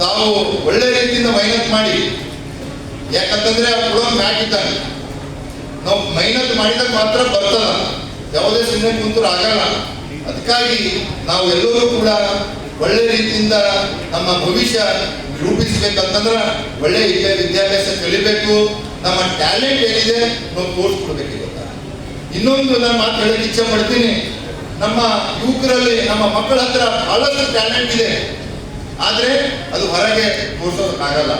ತಾವು ಒಳ್ಳೆ ರೀತಿಯಿಂದ ಮೈನತ್ ಮಾಡಿ. ಯಾಕಂತಂದ್ರೆ ಹುಡುಗ ಇದ್ದಾನೆ ನಾವು ಮೈನತ್ ಮಾಡಿದಾಗ ಮಾತ್ರ ಬರ್ತದ. ಯಾವುದೇ ಸುಮ್ಮನೆ ಕುಂತರು ಆಗಲ್ಲ. ಅದಕ್ಕಾಗಿ ನಾವು ಎಲ್ಲರೂ ಕೂಡ ಒಳ್ಳೆ ರೀತಿಯಿಂದ ನಮ್ಮ ಭವಿಷ್ಯ ರೂಪಿಸಬೇಕಂತಂದ್ರೆ ಒಳ್ಳೆ ವಿದ್ಯಾಭ್ಯಾಸ ಕಲಿಬೇಕು. ನಮ್ಮ ಟ್ಯಾಲೆಂಟ್ ಏನಿದೆ ನಾವು ತೋರಿಸ್ಕೊಡ್ಬೇಕು ಇನ್ನೊಂದು ನಾನು ಮಾತು ಹೇಳಕ್ಕೆ ಇಚ್ಛೆ ಪಡ್ತೀನಿ. ನಮ್ಮ ಯುವಕರಲ್ಲಿ ನಮ್ಮ ಮಕ್ಕಳ ಹತ್ರ ಬಹಳಷ್ಟು ಟ್ಯಾಲೆಂಟ್ ಇದೆ. ಆದ್ರೆ ಅದು ಹೊರಗೆ ತೋರಿಸೋದಕ್ಕಾಗಲ್ಲ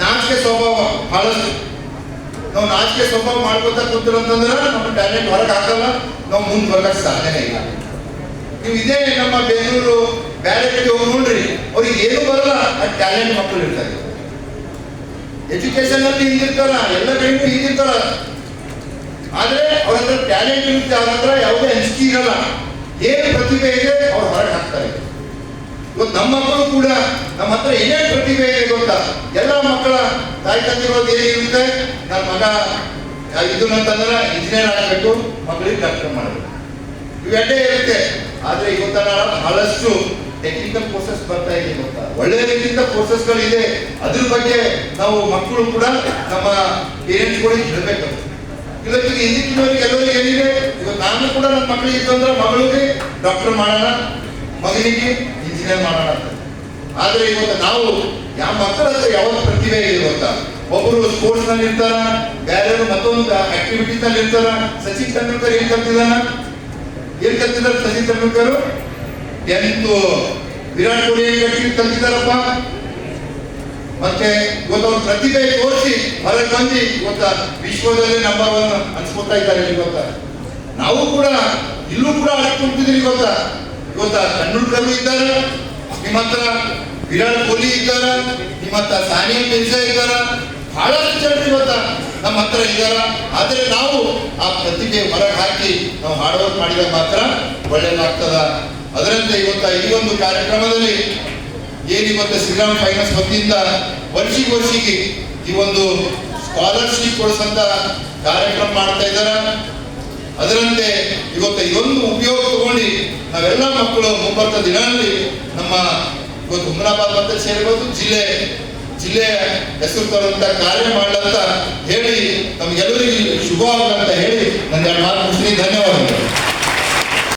ನಾಚಿಕೆ ಸ್ವಭಾವ ಬಹಳಷ್ಟು. ನಾವು ನಾಚಿಕೆ ಸ್ವಭಾವ ಮಾಡ್ಕೊತಾ ಕೂತಿರೋ ಅಂತಂದ್ರೆ ನಮ್ಮ ಟ್ಯಾಲೆಂಟ್ ಹೊರಗೆ ಹಾಕಲ್ಲ, ನಾವು ಮುಂದೆ ಬರಕ್ಕೆ ಸಾಧ್ಯನೇ ಇಲ್ಲ. ನೀವು ಇದೇ ನಮ್ಮ ಬೆಂಗಳೂರು ಬೇರೆ ಕಡೆ ಹೋಗಿ ನೋಡ್ರಿ, ಅವ್ರಿಗೆ ಏನು ಬರಲ್ಲ, ಆ ಟ್ಯಾಲೆಂಟ್ ಮಕ್ಕಳು ಇರ್ತಾರೆ. ಎಜುಕೇಶನ್ ಅಲ್ಲಿ ಹಿಂದಿರ್ತಾರ, ಎಲ್ಲ ಕಡೆಗೂ ಹಿಂದಿರ್ತಾರ. ಆದ್ರೆ ಅವ್ರ ಹತ್ರ ಟ್ಯಾಲೆಂಟ್ ಇರುತ್ತೆ, ಅವ್ರ ಹತ್ರ ಯಾವುದೇ ಅಂಜಿಕೆ ಇರಲ್ಲ. ಏನು ಪ್ರತಿಭೆ ಇದೆ, ಅವ್ರು ಹೊರಗೆ ಹಾಕ್ತಾರೆ. ಇವತ್ತು ನಮ್ಮ ಮಕ್ಕಳು ಕೂಡ ನಮ್ಮ ಹತ್ರ ಏನೇನು ಪ್ರತಿಭೆ ಇದೆ ಗೊತ್ತಾ? ಎಲ್ಲ ಮಕ್ಕಳ ತಾಯಿ ತಂದೆಗಳು ಏನಿರುತ್ತೆ ನನ್ನ ಮಗ ಇದು ಅಂತಂದ್ರೆ ಇಂಜಿನಿಯರ್ ಆಗಬೇಕು ಮಕ್ಕಳಿಗೆ ಡಾಕ್ಟರ್ ಮಾಡಬೇಕು. ಇವೆಲ್ಲೇ ಇರುತ್ತೆ. ಆದ್ರೆ ಇವತ್ತರ ಬಹಳಷ್ಟು ಟೆಕ್ನಿಕಲ್ ಕೋರ್ಸಸ್ ಬರ್ತಾ ಇದೆ ಗೊತ್ತಾ? ಒಳ್ಳೆ ರೀತಿಯಿಂದ ಕೋರ್ಸಸ್ಗಳು ಇದೆ ಅದ್ರ ಬಗ್ಗೆ ನಾವು ಮಕ್ಕಳು ಕೂಡ ನಮ್ಮ ಪೇರೆಂಟ್ಸ್ಗಳಿಗೆ ಹೇಳಬೇಕು. ಇವತ್ತಿಗೆ ಹಿಂದಿನವರಿಗೆ ಎಲ್ಲರಿಗೆ ಏನಿದೆ? ಇವತ್ತು ನಾನು ಕೂಡ ನನ್ನ ಮಕ್ಕಳಿಗೆ ಇತ್ತಂದ್ರೆ ಮಗಳಿಗೆ ಡಾಕ್ಟರ್ ಮಾಡೋಣ, ಮಗನಿಗೆ ಇಂಜಿನಿಯರ್ ಮಾಡೋಣ ಅಂತ ಆದ್ರೆ ಇವತ್ತು ನಾವು ಯಾವ ಮಕ್ಕಳ ಹತ್ರ ಯಾವ ಪ್ರತಿಭೆ ಇದೆ ಒಬ್ಬರು ಸ್ಪೋರ್ಟ್ಸ್ನಲ್ಲಿ ಇರ್ತಾರ? ಬೇರೆಯವರು ಮತ್ತೊಂದು ಆಕ್ಟಿವಿಟೀಸ್ನಲ್ಲಿ ಇರ್ತಾರ? ಸಚಿನ್ ತೆಂಡೂಲ್ಕರ್ ಏನ್ ಕಲ್ತಿದಾನ ಏನ್ ಕಲ್ತಿದ್ದಾರೆ ಸಚಿನ್ ತೆಂಡೂಲ್ಕರ್? ಟೆಂತ್ ವಿರಾಟ್ ಕೊಹ್ಲಿ ಏನ್ ಕಲ್ತಿ- ಕಲ್ತಿದಾರಪ್ಪ ಮತ್ತೆ ಇವತ್ತು ಅವ್ರ ಪ್ರತಿಭೆ ತೋರಿಸಿ ಹೊರಗೆ ಬಂದು ಇವತ್ತ ವಿಶ್ವದಲ್ಲಿ ನಂಬರ್ ಒನ್ ಅನ್ಸ್ಕೊತಾ ಇದ್ದಾರೆ ಇವತ್ತ ನಾವು ಕೂಡ ಇಲ್ಲೂ ಕೂಡ ಅಡ್ಕೊಂತಿದ್ದೀವಿ ಇವತ್ತ ಇವತ್ತ ತೆಂಡೂಲ್ಕರ್ ಇದ್ದಾರೆ. ನಿಮ್ಮ ಹತ್ರ ವಿರಾಟ್ ಕೊಹ್ಲಿ ಇದ್ದಾರ. ನಿಮ್ಮ ಹತ್ರ ಸಾನಿಯಾ ಮಿರ್ಜಾ ಇದ್ದಾರ. ಬಹಳಷ್ಟು ಜನರು ಇವತ್ತ ನಮ್ಮ ಹತ್ರ ಇದ್ದಾರ. ಆದ್ರೆ ನಾವು ಆ ಪ್ರತಿಭೆ ಹೊರಗೆ ಹಾಕಿ ನಾವು ಹಾರ್ಡ್ ಮಾಡಿದ ಮಾಡಿದಾಗ ಮಾತ್ರ ಒಳ್ಳೇದಾಗ್ತದ ಅದರಂತೆ ಇವತ್ತ ಈ ಒಂದು ಕಾರ್ಯಕ್ರಮದಲ್ಲಿ ಏನು ಇವತ್ತು ಶ್ರೀರಾಮ್ ಫೈನಾನ್ಸ್ ವತಿಯಿಂದ ವರ್ಷಿಗೆ ವರ್ಷಿಗೆ ಈ ಒಂದು ಸ್ಕಾಲರ್ಶಿಪ್ ಕೊಡಿಸಂತ ಕಾರ್ಯಕ್ರಮ ಮಾಡ್ತಾ ಇದ್ದಾರ. ಅದರಂತೆ ಇವತ್ತು ಇದೊಂದು ಉಪಯೋಗ ಮಕ್ಕಳು ಮುಂಬರ್ತ ದಿನಗಳಲ್ಲಿ ನಮ್ಮ ಇವತ್ತು ಹುಮನಾಬಾದ್ ಮತ್ತೆ ಸೇರ್ಬೋದು ಜಿಲ್ಲೆ ಜಿಲ್ಲೆ ಹೆಸರು ತರುವಂತ ಕಾರ್ಯ ಮಾಡ್ಲಂತ ಹೇಳಿ ನಮ್ಗೆಲ್ಲರಿಗೂ ಶುಭವಾಗಂತ